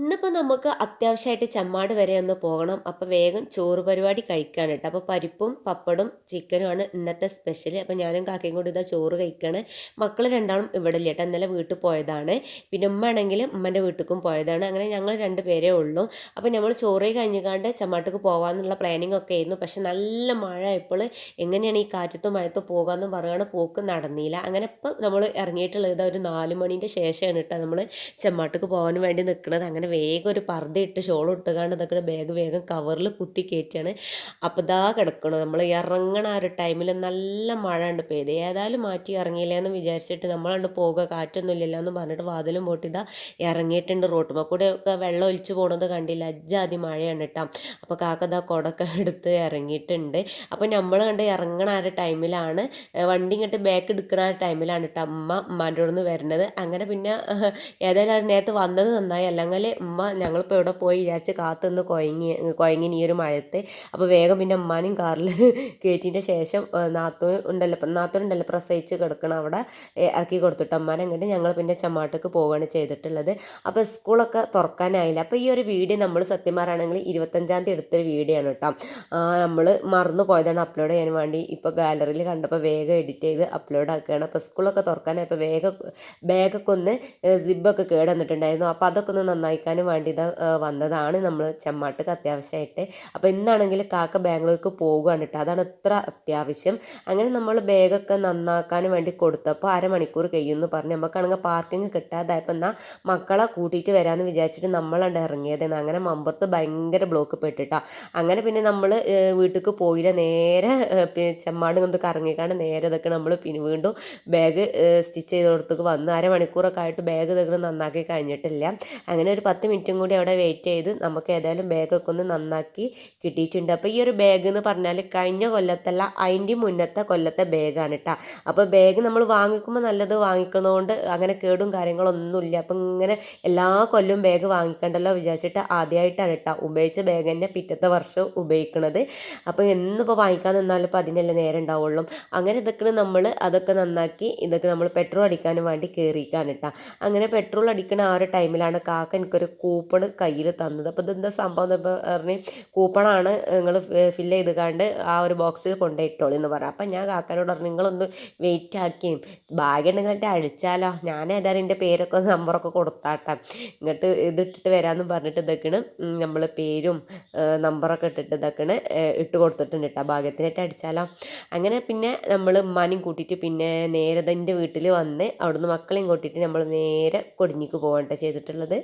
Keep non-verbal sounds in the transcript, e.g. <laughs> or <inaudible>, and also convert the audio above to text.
ഇന്നിപ്പോൾ നമുക്ക് അത്യാവശ്യമായിട്ട് ചമ്മാട് വരെ ഒന്ന് പോകണം. അപ്പോൾ വേഗം ചോറ് പരിപാടി കഴിക്കാണ് കേട്ടോ. അപ്പോൾ പരിപ്പും പപ്പടും ചിക്കനുമാണ് ഇന്നത്തെ സ്പെഷ്യൽ അപ്പോൾ ഞാനും കാക്കയും കൊണ്ട് ഇതാ ചോറ് കഴിക്കുകയാണ് മക്കൾ രണ്ടാളും ഇവിടെ ഇല്ല കേട്ടോ. ഇന്നലെ വീട്ടിൽ പോയതാണ്. പിന്നെ ഉമ്മ ആണെങ്കിൽ ഉമ്മന്റെ വീട്ടിലേക്കും പോയതാണ്. അങ്ങനെ ഞങ്ങൾ രണ്ട് പേരേ ഉള്ളൂ. അപ്പോൾ നമ്മൾ ചോറ് കഴിഞ്ഞുകാണ്ട് ചമ്മാട്ടക്ക് പോകാമെന്നുള്ള പ്ലാനിങ് ഒക്കെ ആയിരുന്നു. പക്ഷേ നല്ല മഴ ഇപ്പോൾ എങ്ങനെയാണ് ഈ കാറ്റത്തും മഴത്തും പോകാമെന്നും പറയുകയാണ് പോക്ക് നടന്നില്ല. അങ്ങനെ ഇപ്പോൾ നമ്മൾ ഇറങ്ങിയിട്ടുള്ളത് ഒരു നാല് മണീന്റെ ശേഷമാണ് കേട്ടോ നമ്മൾ ചെമ്മാട്ടേക്ക് പോകാൻ വേണ്ടി നിൽക്കുന്നത്. അങ്ങനെ അങ്ങനെ വേഗം ഒരു പർദ്ദ ഇട്ട് ഷോൾ ഇട്ടുകാണ്ട് ഇതൊക്കെ ബാഗ് വേഗം കവറിൽ കുത്തി കയറ്റിയാണ് അപ്പോൾ ഇതാ കിടക്കണം. നമ്മൾ ഇറങ്ങണ ആ ഒരു ടൈമിൽ നല്ല മഴ ഉണ്ട് പെയ്ത്. ഏതായാലും മാറ്റി ഇറങ്ങിയില്ലെന്ന് വിചാരിച്ചിട്ട് നമ്മളണ്ട് പോകുക കാറ്റൊന്നും ഇല്ലല്ലോ എന്ന് പറഞ്ഞിട്ട് വാതിലും പോട്ടിതാ ഇറങ്ങിയിട്ടുണ്ട് റോട്ടുമ്പോൾ കൂടെ ഒക്കെ വെള്ളം ഒലിച്ചു പോണത് കണ്ടില്ല. അജ്ജാതി മഴയാണ് കേട്ടോ അപ്പോൾ കാക്കതാ കൊടക്ക എടുത്ത് ഇറങ്ങിയിട്ടുണ്ട് അപ്പോൾ നമ്മൾ കണ്ട് ഇറങ്ങണ ആ ഒരു ടൈമിലാണ് വണ്ടി ഇങ്ങോട്ട് ബാക്ക് എടുക്കണ ആ ടൈമിലാണ് കേട്ടോ അമ്മ ഉമ്മാന്റെ നിന്ന് വരുന്നത് അങ്ങനെ പിന്നെ ഏതായാലും നേരത്തെ വന്നത് നന്നായി. അല്ലെങ്കിൽ ഉമ്മ ഞങ്ങളിപ്പോൾ എവിടെ പോയി വിചാരിച്ച് കാത്തുനിന്ന് കുഴങ്ങി കുഴങ്ങി ഈ ഒരു മഴത്ത് അപ്പോൾ വേഗം പിന്നെ ഉമ്മാനും കാറിൽ <laughs> കയറ്റിന്റെ ശേഷം നാത്തൂ ഉണ്ടല്ലോ നാത്തൂൻ ഉണ്ടല്ലോ പ്രസവിച്ച് കിടക്കണം അവിടെ ഇറക്കി കൊടുത്തിട്ട് ഉമ്മാനെ അങ്ങോട്ട് ഞങ്ങൾ പിന്നെ ചമ്മാട്ടക്ക് പോവുകയാണ് ചെയ്തിട്ടുള്ളത്. അപ്പോൾ സ്കൂളൊക്കെ തുറക്കാനായില്ല. അപ്പോൾ ഈ ഒരു വീഡിയോ നമ്മൾ സത്യം പറയുകയാണെങ്കിൽ ഇരുപത്തഞ്ചാം തീയതി എടുത്തൊരു വീഡിയോ ആണ് കേട്ടോ. നമ്മൾ മറന്നു പോയതാണ് അപ്ലോഡ് ചെയ്യാൻ വേണ്ടി. ഇപ്പോൾ ഗാലറിയിൽ കണ്ടപ്പോൾ വേഗം എഡിറ്റ് ചെയ്ത് അപ്ലോഡ് ആക്കുകയാണ്. അപ്പോൾ സ്കൂളൊക്കെ തുറക്കാനായപ്പോൾ വേഗം ബാഗൊക്കെ ഒന്ന് സിബൊക്കെ കേടന്നിട്ടുണ്ടായിരുന്നു അപ്പോൾ അതൊക്കെ ഒന്ന് നന്നായി കഴിക്കാനും വേണ്ടി വന്നതാണ് നമ്മൾ ചെമ്മാട്ടക്ക് അത്യാവശ്യമായിട്ട് അപ്പോൾ ഇന്നാണെങ്കിൽ കാക്ക ബാംഗ്ലൂർക്ക് പോകുകയാണ് കേട്ടോ. അതാണ് ഇത്ര അത്യാവശ്യം. അങ്ങനെ നമ്മൾ ബാഗൊക്കെ നന്നാക്കാൻ വേണ്ടി കൊടുത്തപ്പോൾ അരമണിക്കൂർ കഴിയുമെന്ന് പറഞ്ഞു നമുക്കാണെങ്കിൽ പാർക്കിംഗ് കിട്ടാതായപ്പോൾ എന്നാൽ മക്കളെ കൂട്ടിയിട്ട് വരാമെന്ന് വിചാരിച്ചിട്ട് നമ്മളണ്ട് ഇറങ്ങിയതാണ് അങ്ങനെ മമ്പുറത്ത് ഭയങ്കര ബ്ലോക്ക് പെട്ടിട്ടാ. അങ്ങനെ പിന്നെ നമ്മൾ വീട്ടിലേക്ക് പോയില്ല. നേരെ ചെമ്മാട് കൊണ്ട് കറങ്ങിക്കാണ്ട് നേരെ ഇതൊക്കെ നമ്മൾ പിന്നെ വീണ്ടും ബാഗ് സ്റ്റിച്ച് ചെയ്തോടത്തേക്ക് വന്ന് അരമണിക്കൂറൊക്കെ ആയിട്ട് ബാഗ് ഇതൊക്കെ നന്നാക്കി കഴിഞ്ഞിട്ടില്ല. അങ്ങനെ ഒരു പത്ത് മിനിറ്റും കൂടി അവിടെ വെയിറ്റ് ചെയ്ത് നമുക്ക് ഏതായാലും ബാഗൊക്കെ ഒന്ന് നന്നാക്കി കിട്ടിയിട്ടുണ്ട്. അപ്പോൾ ഈ ഒരു ബാഗ് എന്ന് പറഞ്ഞാൽ കഴിഞ്ഞ കൊല്ലത്തല്ല അതിന്റെ മുന്നത്തെ കൊല്ലത്തെ ബാഗാണ് കേട്ടോ അപ്പോൾ ബാഗ് നമ്മൾ വാങ്ങിക്കുമ്പോൾ നല്ലത് വാങ്ങിക്കുന്നതുകൊണ്ട് അങ്ങനെ കേടും കാര്യങ്ങളൊന്നുമില്ല അപ്പം ഇങ്ങനെ എല്ലാ കൊല്ലവും ബാഗ് വാങ്ങിക്കണ്ടല്ലോ വിചാരിച്ചിട്ട് ആദ്യമായിട്ടാണ് കേട്ടോ ഉപയോഗിച്ച ബാഗ് തന്നെ പിറ്റത്തെ വർഷം ഉപയോഗിക്കുന്നത് അപ്പോൾ എന്നിപ്പോൾ വാങ്ങിക്കാൻ നിന്നാലും ഇപ്പോൾ അതിനല്ലേ നേരം ഉണ്ടാവുള്ളൂ. അങ്ങനെ ഇതൊക്കെ നമ്മൾ അതൊക്കെ നന്നാക്കി ഇതൊക്കെ നമ്മൾ പെട്രോൾ അടിക്കാനും വേണ്ടി കയറിയിക്കാണ് കേട്ടോ അങ്ങനെ പെട്രോൾ അടിക്കുന്ന ആ ഒരു ടൈമിലാണ് കാക്ക എനിക്കൊരു കൂപ്പൺ കയ്യിൽ തന്നത്. അപ്പോൾ ഇതെന്താ സംഭവം എന്ന് പറഞ്ഞ് കൂപ്പണാണ് നിങ്ങൾ ഫില്ല് ചെയ്ത് കണ്ട് ആ ഒരു ബോക്സിൽ കൊണ്ടുപോയിട്ടോളൂ എന്ന് പറയാം അപ്പം ഞാൻ കാക്കാനോട് പറഞ്ഞു നിങ്ങളൊന്ന് വെയിറ്റ് ആക്കിയും ഭാഗ്യം ഉണ്ടെങ്കിൽ അടിച്ചാലോ. ഞാൻ ഏതായാലും എന്റെ പേരൊക്കെ നമ്പറൊക്കെ കൊടുത്താട്ടെ. ഇങ്ങോട്ട് ഇതിട്ടിട്ട് വരാമെന്ന് പറഞ്ഞിട്ട് ഇതൊക്കെയാണ് നമ്മൾ പേരും നമ്പറൊക്കെ ഇട്ടിട്ട് ഇതൊക്കെയാണ് ഇട്ട് കൊടുത്തിട്ടുണ്ട് കേട്ടോ ഭാഗ്യത്തിനായിട്ട് അടിച്ചാലോ. അങ്ങനെ പിന്നെ നമ്മൾ ഉമ്മാനെയും കൂട്ടിയിട്ട് പിന്നെ നേരെ എന്റെ വീട്ടിൽ വന്ന് അവിടുന്ന് മക്കളെയും കൂട്ടിയിട്ട് നമ്മൾ നേരെ കൊടിഞ്ഞിക്ക് പോകണ്ട ചെയ്തിട്ടുള്ളത്.